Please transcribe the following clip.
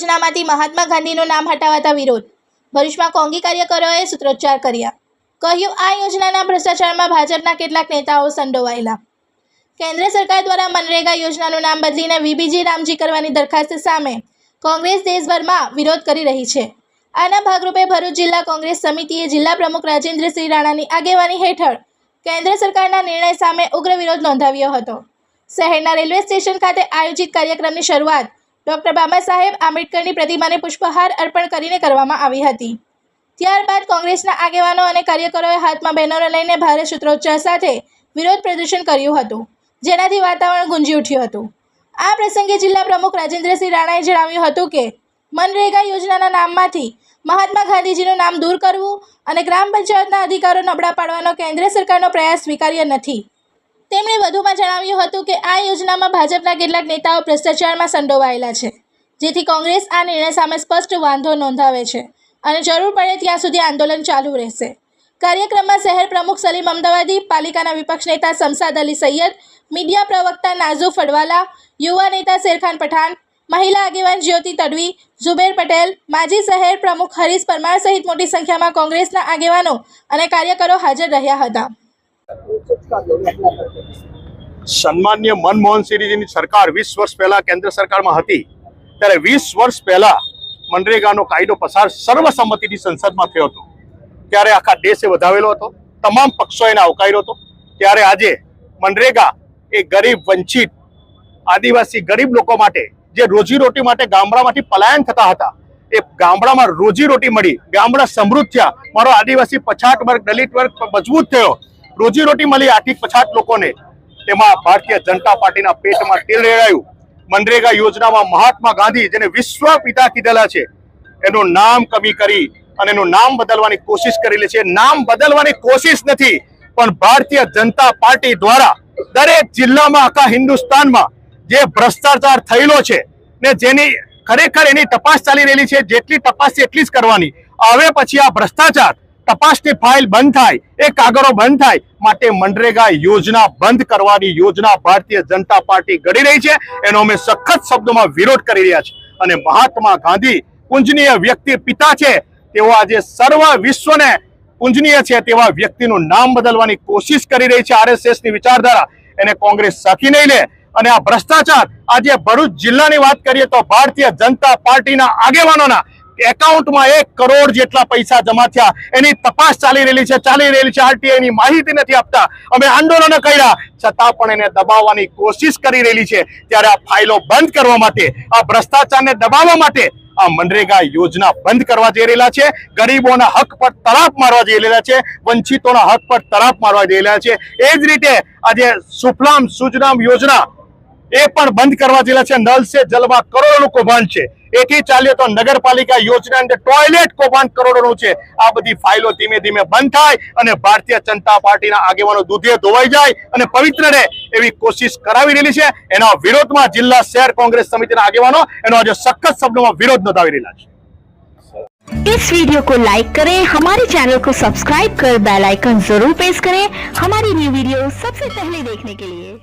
યોજનામાંથી મહાત્મા ગાંધીનું નામ હટાવાતા વિરોધ. ભરૂચમાં કોંગી કાર્યકરોએ સૂત્રોચ્ચાર કર્યા. કહ્યું, આ યોજનાના ભ્રષ્ટાચારમાં ભાજપના કેટલાક નેતાઓ સંડોવાયેલા. કેન્દ્ર સરકાર દ્વારા મનરેગા યોજનાનું નામ બદલીને વીબીજી રામજી કરવાની દરખાસ્ત સામે કોંગ્રેસ દેશભરમાં વિરોધ કરી રહી છે. આના ભાગરૂપે ભરૂચ જિલ્લા કોંગ્રેસ સમિતિએ જિલ્લા પ્રમુખ રાજેન્દ્રસિંહ રાણાની આગેવાની હેઠળ કેન્દ્ર સરકારના નિર્ણય સામે ઉગ્ર વિરોધ નોંધાવ્યો હતો. શહેરના રેલવે સ્ટેશન ખાતે આયોજિત કાર્યક્રમની શરૂઆત ડૉક્ટર બાબા સાહેબ આંબેડકરની પ્રતિમાને પુષ્પહાર અર્પણ કરીને કરવામાં આવી હતી. ત્યારબાદ કોંગ્રેસના આગેવાનો અને કાર્યકરોએ હાથમાં બેનરો લઈને ભારે સૂત્રોચ્ચાર સાથે વિરોધ પ્રદર્શન કર્યું હતું, જેનાથી વાતાવરણ ગુંજી ઉઠ્યું હતું. આ પ્રસંગે જિલ્લા પ્રમુખ રાજેન્દ્રસિંહ રાણાએ જણાવ્યું હતું કે, મનરેગા યોજનાના નામમાંથી મહાત્મા ગાંધીજીનું નામ દૂર કરવું અને ગ્રામ પંચાયતના અધિકારો નબળા પાડવાનો કેન્દ્ર સરકારનો પ્રયાસ સ્વીકાર્ય નથી. તેમણે વધુમાં જણાવ્યું હતું કે આ યોજનામાં ભાજપના કેટલાક નેતાઓ ભ્રષ્ટાચારમાં સંડોવાયેલા છે, જેથી કોંગ્રેસ આ નિર્ણય સામે સ્પષ્ટ વાંધો નોંધાવે છે અને જરૂર પડે ત્યાં સુધી આંદોલન ચાલુ રહેશે. કાર્યક્રમમાં શહેર પ્રમુખ સલીમ અમદાવાદી, પાલિકાના વિપક્ષ નેતા શમસાદ અલી સૈયદ, મીડિયા પ્રવક્તા નાઝુ ફડવાલા, યુવા નેતા શેરખાન પઠાણ, મહિલા આગેવાન જ્યોતિ તડવી, ઝુબેર પટેલ, માજી શહેર પ્રમુખ હરીશ પરમાર સહિત મોટી સંખ્યામાં કોંગ્રેસના આગેવાનો અને કાર્યકરો હાજર રહ્યા હતા. સન્માન્ય મનમોહન સિંહજીની સરકાર વીસ વર્ષ પહેલા કેન્દ્ર સરકારમાં હતી. ત્યારે વીસ વર્ષ પહેલા મનરેગાનો કાયદો પસાર સર્વસંમતિથી સંસદમાં થયો હતો. ત્યારે આખા દેશે વધાવેલો હતો. તમામ પક્ષો એને આવકાર્યો હતો. ત્યારે આજે મનરેગા એ ગરીબ, વંચિત, આદિવાસી, ગરીબ લોકો માટે જે રોજીરોટી માટે ગામડામાંથી પલાયન થતા હતા, એ ગામડામાં રોજીરોટી મળી, ગામડા સમૃદ્ધ થયા. મારો આદિવાસી પછાત વર્ગ, દલિત વર્ગ મજબૂત થયો. રોજીરોટી મળી આર્થિક પછાત લોકોને. તેમાં ભારતીય જનતા પાર્ટીના પેટમાં તેલ રેડાયું. મનરેગા યોજનામાં મહાત્મા ગાંધી, જેને વિશ્વ પિતા કીધેલા છે, એનું નામ કમી કરી અને એનું નામ બદલવાની કોશિશ કરેલી છે. નામ બદલવાની કોશિશ નથી, પણ ભારતીય જનતા પાર્ટી દ્વારા દરેક જિલ્લામાં આખા હિન્દુસ્તાનમાં જે ભ્રષ્ટાચાર થયેલો છે ને જેની ખરેખર એની તપાસ ચાલી રહેલી છે, જેટલી તપાસ એટલી જ કરવાની. હવે પછી આ ભ્રષ્ટાચાર તપાસની ફાઇલ બંધ થાય એ કાગળો બંધ થાય, માટે મનરેગા યોજના બંધ કરવાની યોજના ભારતીય જનતા પાર્ટી ઘડી રહી છે. એનો અમે સખત શબ્દોમાં વિરોધ કરી રહ્યા છે અને મહાત્મા ગાંધી પૂજનીય વ્યક્તિ પિતા છે. તેઓ આજે સર્વ વિશ્વને પૂજનીય છે તેવા વ્યક્તિનું નામ બદલવાની કોશિશ કરી રહી છે આરએસએસની વિચારધારા. એને કોંગ્રેસ સાખી નહીં લે. અને આ ભ્રષ્ટાચાર, આજે ભરૂચ જિલ્લાની વાત કરીએ તો ભારતીય જનતા પાર્ટીના આગેવાનોના એકાઉન્ટમાં એક કરોડ જેટલા પૈસા જમા થયા. એની તપાસ ચાલી રહેલી છે, ચાલી રહેલી છે. આરટીઆઈ ની માહિતી નથી આપતા. અમે આંદોલન કર્યા. છતાં પણ એને દબાવવાની કોશિશ કરી રહેલી છે. ત્યારે આ ફાઇલો બંધ કરવા માટે, આ ભ્રષ્ટાચારને દબાવવા માટે આ મનરેગા યોજના બંધ કરવા જઈ રહેલા છે. ગરીબોના હક પર તરાપ મારવા જઈ રહેલા છે. વંચિતોના હક પર તરાપ મારવા જઈ રહ્યા છે. એ જ રીતે આજે સુફલામ સુજનામ યોજના એ પણ બંધ કરવા જેલા છે. નલ સે જલમાં કરોડો લોકો બંધ છે એથી ચાલીએ તો નગરપાલિકા યોજના અંદર ટોયલેટ કૌભાંડ કરોડોનું છે આ બધી ફાઇલો ધીમે ધીમે બંધ થાય અને ભારતીય જનતા પાર્ટીના આગેવાનો દૂધે ધોવાઈ જાય અને પવિત્ર રહે એવી કોશિશ કરાવી રહેલી છે એના વિરોધમાં જિલ્લા શહેર કોંગ્રેસ સમિતિના આગેવાનો એનો આજે સખત શબ્દોમાં વિરોધ નોંધાવી રહેલા છે इस वीडियो को लाइक करें हमारे चैनल को सब्सक्राइब कर बेल आइकन जरूर प्रेस करें हमारी न्यू वीडियो सबसे पहले देखने के लिए